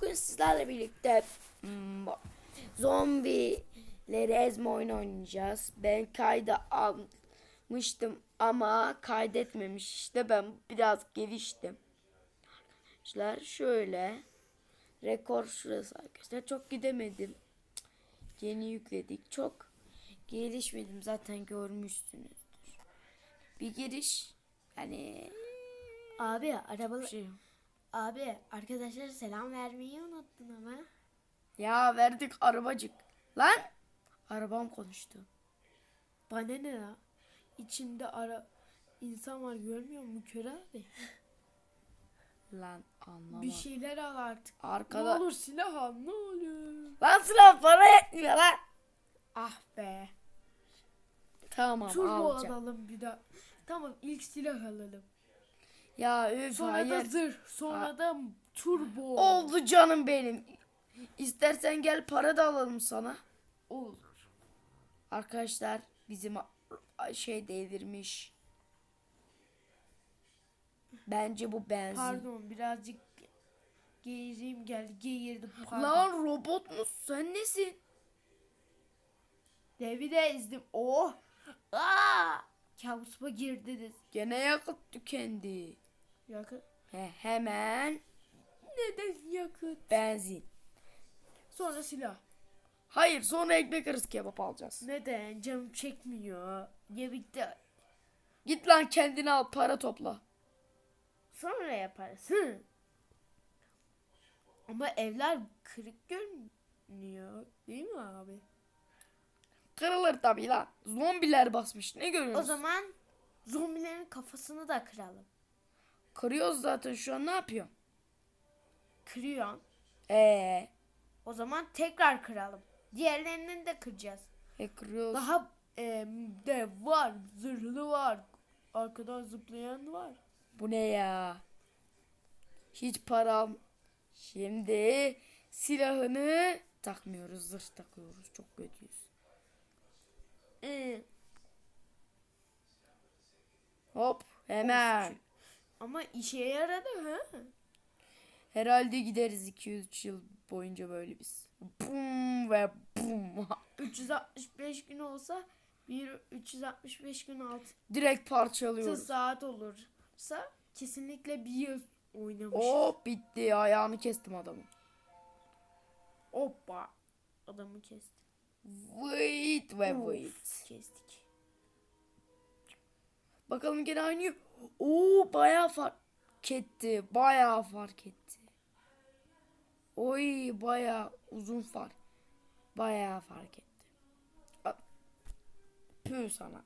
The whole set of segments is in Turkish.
Bugün sizlerle birlikte hmm, zombileri ezme oyunu oynayacağız. Ben kayda almıştım ama kaydetmemiş. İşte ben biraz geliştim. Arkadaşlar şöyle. Rekor şurası arkadaşlar. Çok gidemedim. Yeni yükledik. Çok gelişmedim. Zaten görmüşsünüzdür. Bir giriş. Yani Abi arabalı şey. Abi arkadaşlara selam vermeyi unuttun ama. Ya verdik arabacık. Lan arabam konuştu. Bana ne ya? İçinde ara insan var görmüyor musun kör abi? Lan anlama. Bir şeyler al artık. Arkada. Ne olur silah al ne olur. Lan silah para yetmiyor lan. Ah be. Tamam Turbo alacağım. alalım bir daha. Tamam ilk silah alalım. Ya üf Sonra da hayır. zırh. Sonra da turbo. Oldu canım benim. İstersen gel para da alalım sana. Olur. Arkadaşlar bizim şey devirmiş. Bence bu benzin. Pardon birazcık geğireyim geldi. Geğirdim pardon. Lan robot musun sen nesin? Devi de ezdim. Oh. Aa! Kabusuma girdiniz. Gene yakıt tükendi. Yakın. He, hemen Neden yakıt? benzin. Sonra silah. Hayır sonra ekmek arası kebap alacağız. Neden? Canım çekmiyor. Yemekte. Git lan kendini al para topla. Sonra yaparız. Hı. Ama evler kırık görünüyor. Değil mi abi? Kırılır tabii lan. Zombiler basmış. Ne görüyorsun? O zaman zombilerin kafasını da kıralım. Kırıyoruz zaten şu an ne yapıyor? Kırıyor. Ee, O zaman tekrar kıralım. Diğerlerini de kıracağız. e kırıyoruz. Daha e, de var. Zırhlı var. Arkadan zıplayan var. Bu ne ya? Hiç param. Şimdi silahını takmıyoruz. Zırh takıyoruz. Çok kötüyüz. Ee, Hop hemen. Ama işe yaradı ha. Herhalde gideriz 200 yıl boyunca böyle biz. Bum ve bum. 365 gün olsa bir 365 gün altı Direkt parçalıyoruz. saat olursa kesinlikle bir yıl oynamış. Hop bitti. Ayağını kestim adamın. Hoppa. Adamı kestik. Wait ve wait. Kestik. Bakalım gene aynı. Oo bayağı fark etti. Bayağı fark etti. Oy bayağı uzun fark. Bayağı fark etti. Püh sana.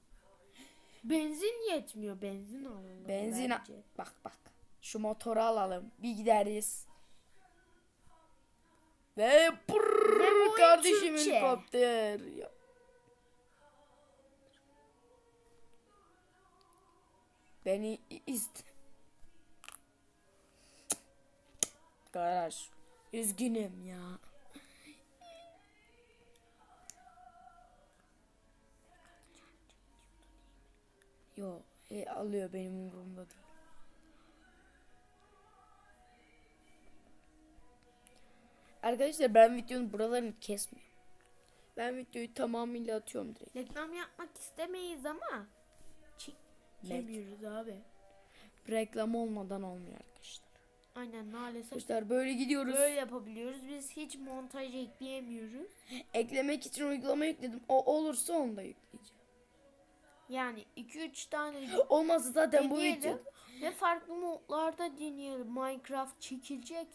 Benzin yetmiyor. Benzin alalım. Benzin a- bence. bak bak. Şu motoru alalım. Bir gideriz. Ve pırrrr, Ve bu kardeşim Türkçe. helikopter. Ya. Beni ist. Garaj. Üzgünüm ya. Yo, e, alıyor benim umurumda değil. Arkadaşlar ben videonun buralarını kesmiyorum. Ben videoyu tamamıyla atıyorum direkt. Reklam yapmak istemeyiz ama çekemiyoruz abi. Reklam olmadan olmuyor arkadaşlar. Aynen maalesef Arkadaşlar böyle gidiyoruz. böyle yapabiliyoruz. Biz hiç montaj ekleyemiyoruz. Eklemek için uygulama yükledim. O olursa onu da yükleyeceğim. Yani 2-3 tane Olmazsa zaten bu video. ve farklı modlarda deneyelim. Minecraft çekilecek.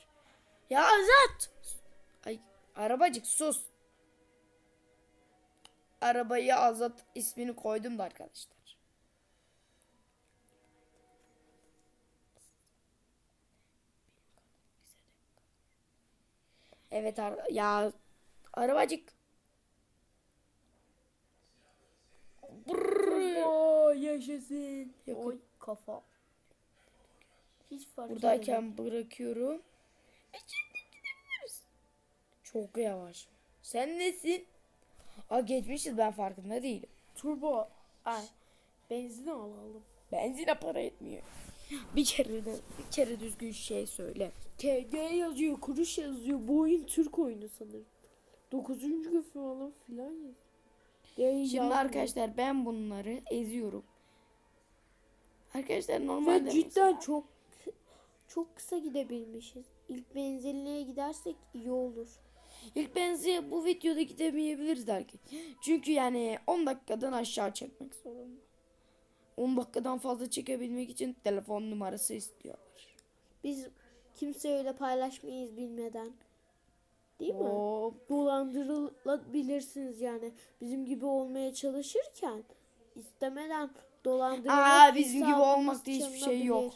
Ya Azat! Ay arabacık sus. Arabayı Azat ismini koydum da arkadaşlar. Evet ar ya arabacık. Yaşasın. Yakın. Oy kafa. Hiç fark etmedi. Buradayken bırakıyorum. E şimdi gidebiliriz. Çok yavaş. Sen nesin? Aa geçmişiz ben farkında değilim. Turbo. Ay. Benzin alalım. Benzine para etmiyor. Bir kere de bir kere düzgün şey söyle. KG yazıyor, kuruş yazıyor. Bu oyun Türk oyunu sanırım. 9. gün falan filan yazıyor. Ya, Şimdi yazmıyor. arkadaşlar ben bunları eziyorum. Arkadaşlar Ve normalde cidden çok çok kısa gidebilmişiz. İlk benzinliğe gidersek iyi olur. ilk benzi bu videoda gidemeyebiliriz belki. Çünkü yani 10 dakikadan aşağı çekmek zorunda. 10 dakikadan fazla çekebilmek için telefon numarası istiyorlar. Biz kimseyle paylaşmayız bilmeden. Değil mi? Oo, Dolandırılabilirsiniz yani. Bizim gibi olmaya çalışırken istemeden dolandırılıp Aa, bizim gibi hesabımız olmakta hiçbir şey yok.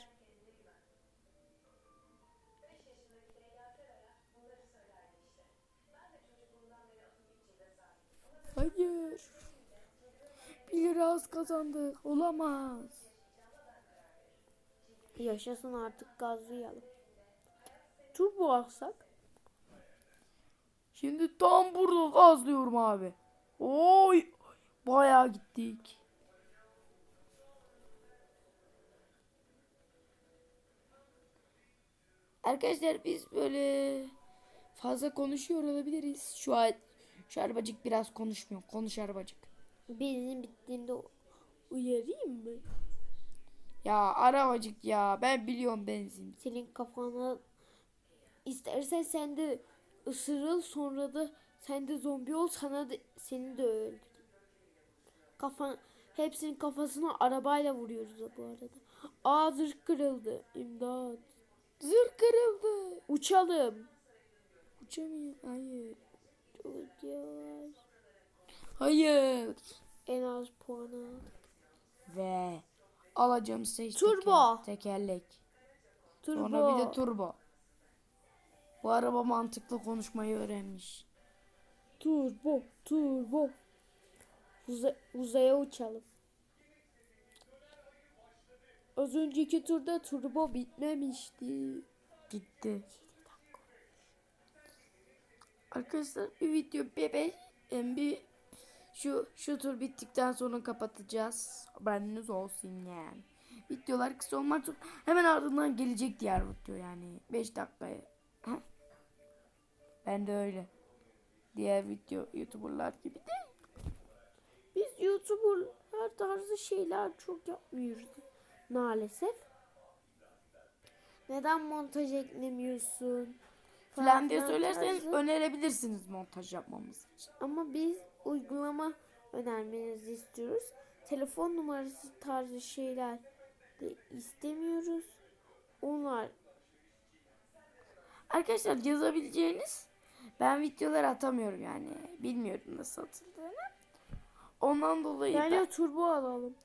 1 lira az kazandık. Olamaz. Yaşasın artık gazlayalım. Turbo alsak. Şimdi tam burada gazlıyorum abi. Oy. Bayağı gittik. Arkadaşlar biz böyle fazla konuşuyor olabiliriz. Şu an şu arabacık biraz konuşmuyor. Konuş arabacık. Benzin bittiğinde uyarayım mı? Ya arabacık ya ben biliyorum benzin. Senin kafana istersen sen de ısırıl sonra da sen de zombi ol sana da seni de öldür. Kafan hepsinin kafasına arabayla vuruyoruz bu arada. Aa zırh kırıldı. İmdat. Zırh kırıldı. Uçalım. Uçamıyor. Hayır. Çok yavaş. Hayır. En az puanı aldık. Ve alacağım seç Turbo. teker- tekerlek. Turbo. Sonra bir de turbo. Bu araba mantıklı konuşmayı öğrenmiş. Turbo. Turbo. Uza- uzaya uçalım. Az önceki turda turbo bitmemişti. Gitti. Arkadaşlar bir video bebe bir şu şu tur bittikten sonra kapatacağız. Haberiniz olsun yani. Videolar kısa olmak zorunda. Hemen ardından gelecek diğer video yani. 5 dakikaya. Heh. Ben de öyle. Diğer video youtuberlar gibi değil. Biz YouTuber her tarzı şeyler çok yapmıyoruz. Maalesef. Neden montaj eklemiyorsun? Falan diye söylerseniz tarzı. önerebilirsiniz montaj yapmamız için. Ama biz uygulama önermenizi istiyoruz. Telefon numarası tarzı şeyler de istemiyoruz. Onlar Arkadaşlar yazabileceğiniz ben videolar atamıyorum yani. Bilmiyorum nasıl atıldığını. Ondan dolayı yani ben, turbo alalım.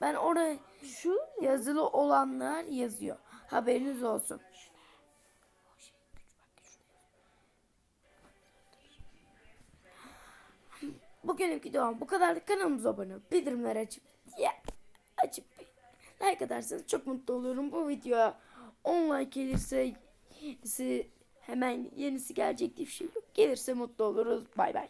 ben oraya Şu yazılı olanlar yazıyor. Haberiniz olsun. Bugünlük videom bu kadar. Kanalımıza abone olup bildirimleri açıp ya, açıp like atarsanız çok mutlu olurum. Bu videoya 10 like gelirse yenisi, hemen yenisi gelecek diye bir şey yok. Gelirse mutlu oluruz. Bay bay.